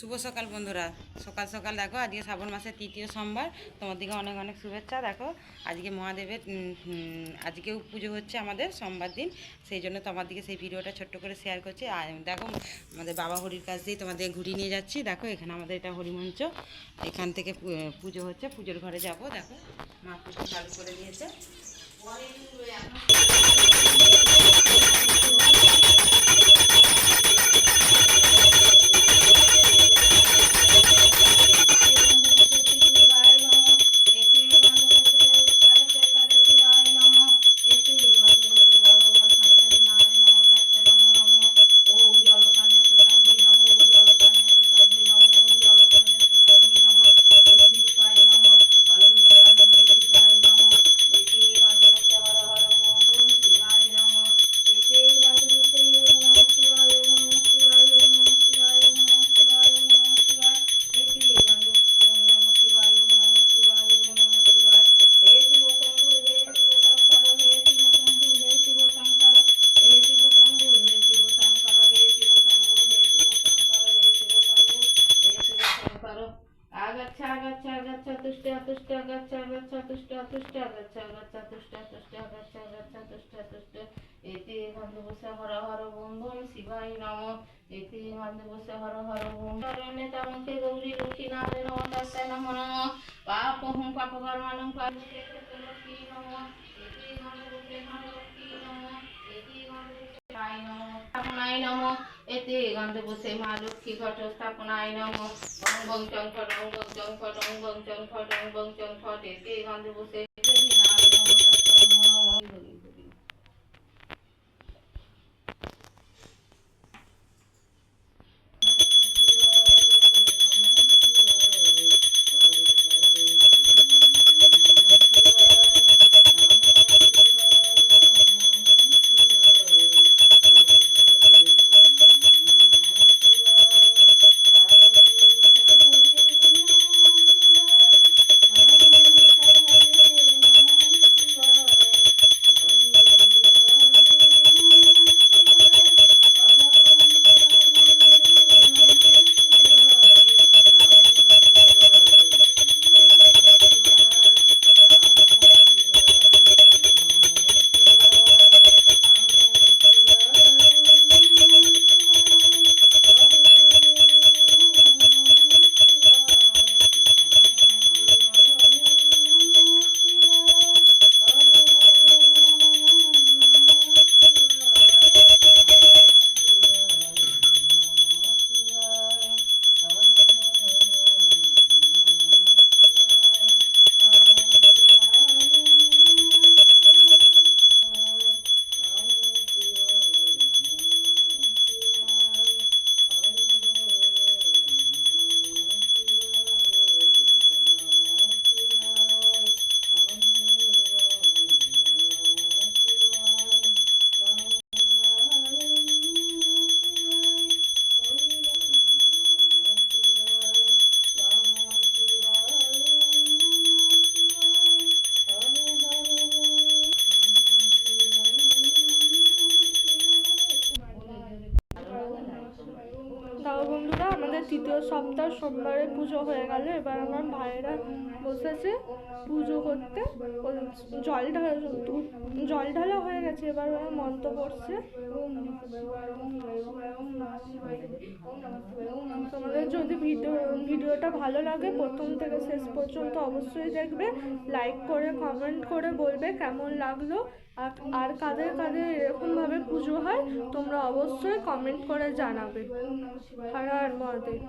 শুভ সকাল বন্ধুরা। সকাল সকাল দেখো, আজকে শ্রাবণ মাসের তৃতীয় সোমবার। তোমার দিকে অনেক অনেক শুভেচ্ছা, দেখো। আজকে মহাদেবের আজকেও পুজো হচ্ছে আমাদের সোমবার দিন। সেই জন্য তোমার দিকে সেই ভিডিওটা ছোট্ট করে শেয়ার করছি। আর দেখো, আমাদের বাবা হরির কাছ দিয়ে তোমাদের ঘুরিয়ে নিয়ে যাচ্ছি। দেখো, এখানে আমাদের এটা হরিমঞ্চ এখান থেকে পুজো হচ্ছে, পুজোর ঘরে যাব। দেখো, মা পুজো চালু করে দিয়েছে। Agaccia, agaccia, agaccia, tushti, tushti, agaccia, agaccia, tushti, tushti, agaccia, agaccia, tushti, tushti, agaccia, agaccia, tushti, tushti. এতে গন্ধবসে হর হর বম শিবায় নম এতে গন্ধবসে হর হর বম তামকে গৌরী লক্ষ্মী নারায়ণ নম তস্তায় নম নম পাপহং পাপকর্মাণং পাপকে লক্ষ্মী নম এতে গন্ধবসে হর লক্ষ্মী নম এতে গন্ধবসে নম স্থাপনায় নম। এতে গন্ধবসে মা লক্ষ্মী ঘট স্থাপনায় নম। ওং বং চং ফট ওং বং চং ফট ওং বং চং ফট ওং বং চং ফট। এতে গন্ধবসে নারায়ণ সপ্তাহ সোমবারে পুজো হয়ে গেল। এবার আমার ভাইয়েরা বসেছে পুজো করতে। জল ঢালা জল ঢালা হয়ে গেছে। এবার ওরা মন্ত্র পড়ছে। তোমাদের যদি ভিডিও ভিডিওটা ভালো লাগে প্রথম থেকে শেষ পর্যন্ত অবশ্যই দেখবে। লাইক করে কমেন্ট করে বলবে কেমন লাগল। আর কাদের কাদের এরকমভাবে পুজো হয় তোমরা অবশ্যই কমেন্ট করে জানাবে। হর হর মহাদেব।